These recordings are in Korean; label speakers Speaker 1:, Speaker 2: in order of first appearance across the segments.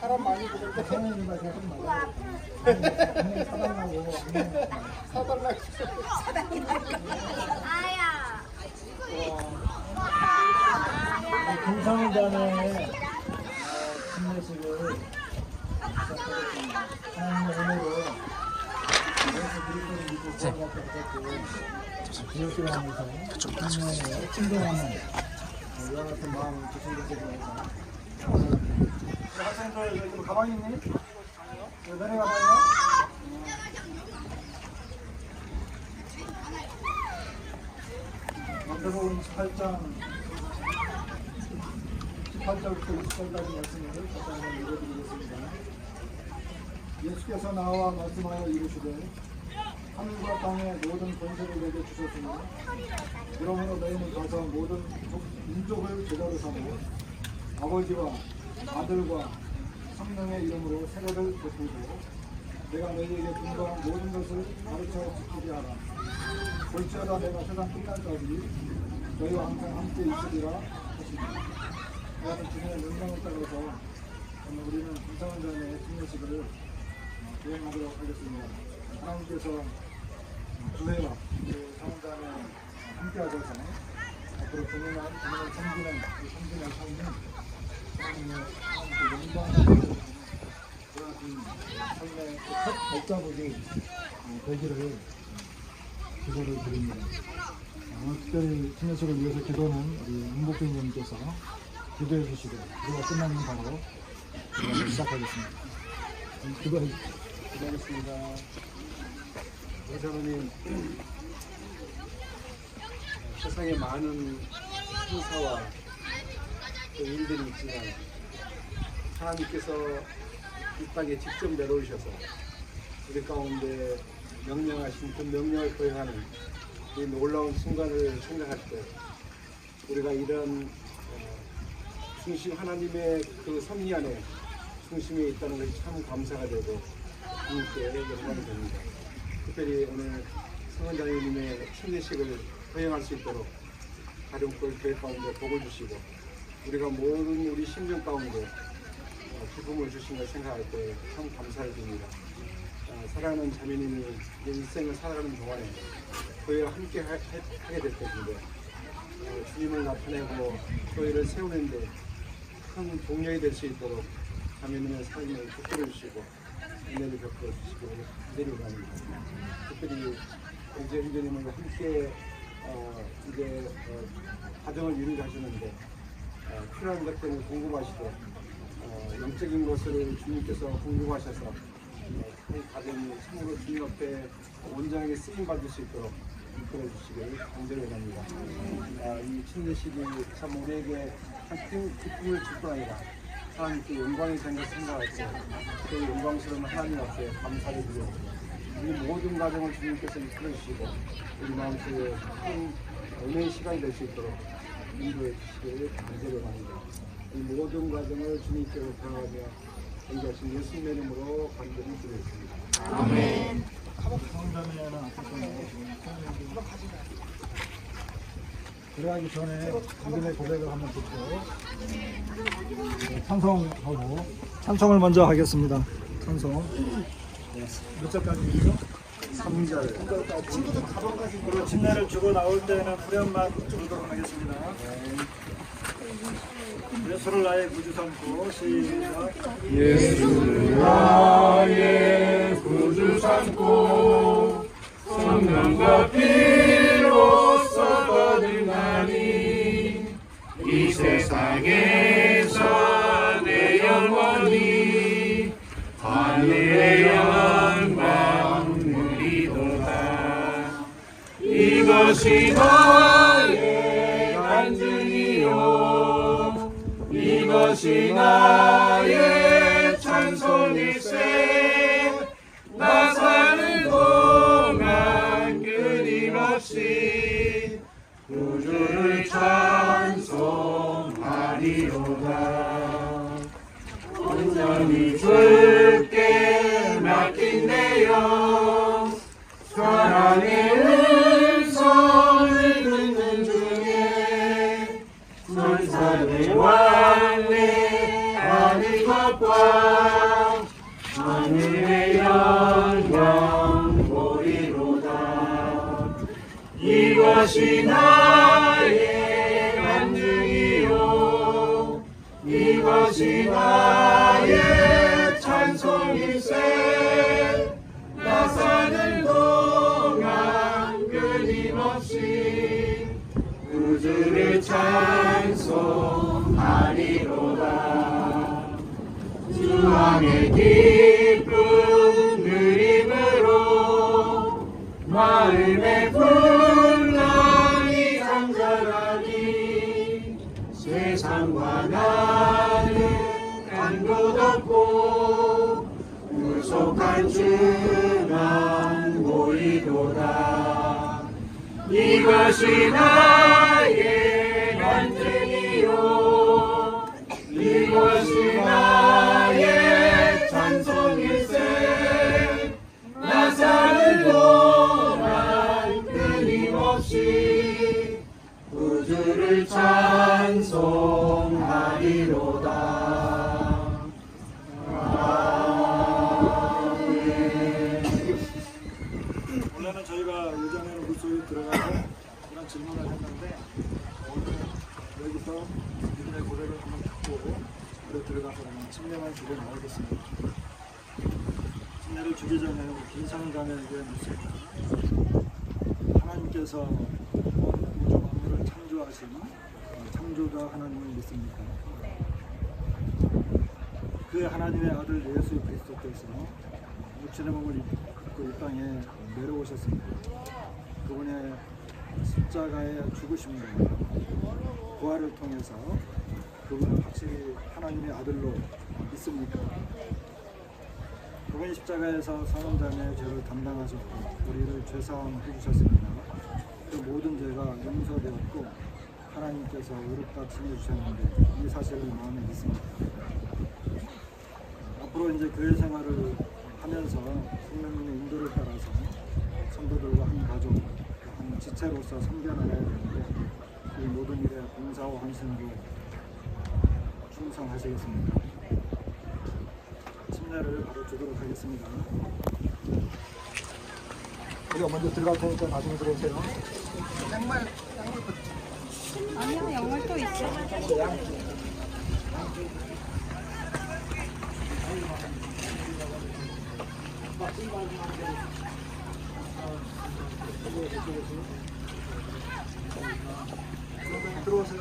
Speaker 1: 사람 많이 보는데
Speaker 2: 조금 많아. 사랑하고
Speaker 1: 사달라고
Speaker 3: 아야.
Speaker 2: 침례식을 시작하겠습니다. 하나님의 은혜로 것에 대해서 학생들 가방이 있니? 여기 내려가봐요. 마태복음 18장 18절부터 20절까지 말씀을 잠깐 읽어드리겠습니다. 예수께서 나와 말씀하여 이르시되 하늘과 땅의 모든 권세를 내게 주셨으니 그러므로 너희는 가서 모든 족- 민족을 제자로 삼고 아버지와 아들과 성령의 이름으로 세례를 베풀고 내가 너희에게 분부한 모든 것을 가르쳐 지키게 하라. 볼지어다 내가 세상 끝날까지 너희와 항상 함께 있으리라 하시니 그래서 주님의 명령을 따라서 우리는 김상원장의 침례식을 수행하도록 하겠습니다. 하나님께서 주회와 그 상원장에 함께 하셔서 앞으로 공연한 공연을 섬기는 이 섬기는 삶은 하나님의 영광을 그런 삶의 첫 발자국이 되기를 기도를 드립니다. 오늘 특별히 침례식을 위해서 기도는 우리 은복빈님께서 기도해 주시고 기도가 끝나면 바로 시작하겠습니다. 주십시오.
Speaker 1: 기도하겠습니다. 여사모님 세상에 많은 행사와 또 일들이 있지만 하나님께서 이 땅에 직접 내려오셔서 우리 가운데 명령하신 그 명령을 거행하는 이 놀라운 순간을 생각할 때 우리가 이런 어, 중심 하나님의 그 섭리 안에 중심에 있다는 것이 참 감사가 되고 하나님께 영광이 됩니다. 특별히 오늘 성원장님의 침례식을 허용할 수 있도록 가령골 교회 가운데 복을 주시고 우리가 모든 우리 심령 가운데 어, 기쁨을 주신 걸 생각할 때 참 감사를 드립니다. 어, 사랑하는 자매님이 인생을 살아가는 동안에 교회와 함께 하, 게될 것인데 어, 주님을 나타내고 교회를 세우는데 큰 동력이 될 수 있도록 자매님의 삶을 베풀어 주시고 은혜를 베풀어 주시고 기대를 원합니다. 특별히 이제 의견님을 함께 어, 이제 어, 가정을 유리하시는데 어, 필요한 것들을 궁금하시고 어, 영적인 것을 주님께서 궁금하셔서 어, 그 가정이 참으로 주님 앞에 온전하게 쓰임 받을 수 있도록 이끌어 주시기를 간절히 원합니다. 아, 이 침례식이 참 우리에게 참큰 기쁨을 줄 뿐 아니라 하나님께 영광이 생겨 생각할 때그 영광스러운 하나님 앞에 감사를 드리고 이 모든 과정을 주님께서 이끌어 주시고 우리 마음속에 큰 은혜의 시간이 될 수 있도록 인도해 주시기를 간절히 원합니다. 이 모든 과정을 주님께로 변하며 인도하신 예수님의 이름으로 간절히 드리겠습니다.
Speaker 2: 성자매는 앞에서 들어가기 전에 믿음의 고백을 한번 듣고 네, 찬송하고 찬송을 먼저 하겠습니다. 찬송 몇 절까지 읽죠? 3절 친구들 가방까지 그리고 침례를 주고 나올 때는 후렴만 부르도록 하겠습니다. 예수를 나의 구주 삼고 시작
Speaker 4: 예수를 나의 구주 삼고 성령과 이것이 나의 간증이요. 이것이 나의 찬송일세. 나 사는 동안 끊임없이 구주를 찬송하리로다. 온전히 주 하늘의 영광 보리로다. 이것이 나의 간증이요. 이것이 나의 주 안에 기쁨 누림으로 마음의 분란이 잠자라니 세상과 나는 간곳 없고 무속한 주만 보이도다. 이것이 나의 간증이요. 이것이 나
Speaker 2: 들어가서 이런 질문을 했는데 오늘 여기서 이분의 고백을 한번 듣고 물에 들어가서 한번 침례만 주고 나오겠습니다. 침례를 주기 전에 우리 김상자매에게 묻습니다. 하나님께서 우주 만물을 창조하신 창조자 하나님을 믿습니까? 그 하나님의 아들 예수 그리스도께서 육신의 몸을 입고 이 땅에 내려오셨습니다. 그분의 십자가의 죽으심과 부활을 통해서 그분을 확실히 하나님의 아들로 믿습니까? 그분이 십자가에서 사람자의 죄를 담당하셨고 우리를 죄사함 해주셨습니다. 그 모든 죄가 용서되었고 하나님께서 의롭다 칭해주셨는데 이 사실을 마음에 믿습니다. 앞으로 이제 교회 생활을 하면서 성령님의 인도를 따라서 성도들과 한 가족, 한 지체로서 섬겨나가야 되는데 이 모든 일에 봉사와 헌신으로 충성하시겠습니다. 침례를 바로 주도록 하겠습니다. 우리가 먼저 들어갈 테니까 나중에 들어오세요.
Speaker 3: 아니야, 양말 또 있어. 찍어주 세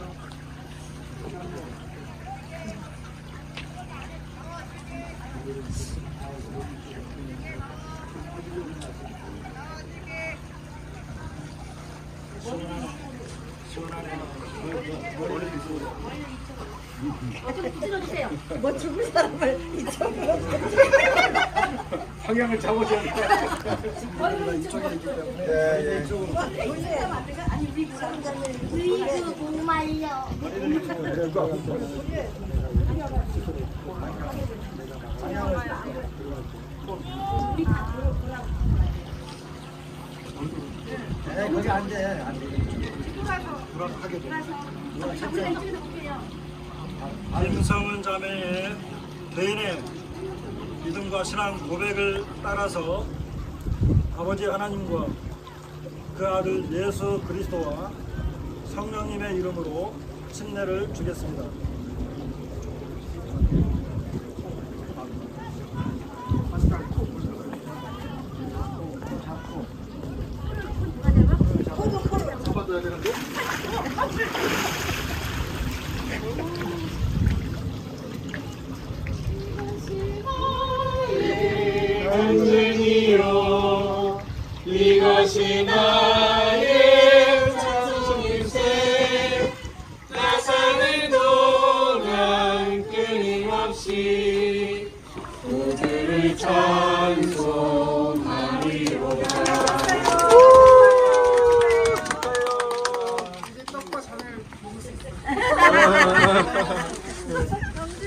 Speaker 3: 뭐 죽을 사람을 이쪽으로.
Speaker 1: 방향을 잡으셔야 돼요.
Speaker 2: 네, 예.
Speaker 3: 아니, 우리 사람들은 우리도 못 말려.
Speaker 2: 네, 거기 안 돼. 안 돼. 하게 돼.
Speaker 5: 김성은 자매의 개인의 믿음과 신앙 고백을 따라서 아버지 하나님과 그 아들 예수 그리스도와 성령님의 이름으로 침례를 주겠습니다.
Speaker 2: 잡아줘야 되는데.
Speaker 4: 우주를 찬송하리로다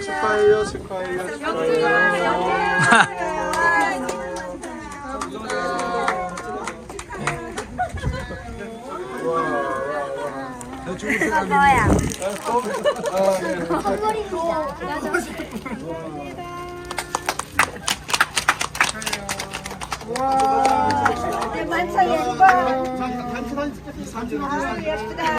Speaker 2: 축하해요, 축하해요, 축하해요.
Speaker 3: 뭐야?
Speaker 2: 아, 예.
Speaker 3: 덩어리 와. 내 예뻐.
Speaker 2: 사진 찍게.
Speaker 1: 사진
Speaker 3: 아, 예쁘다.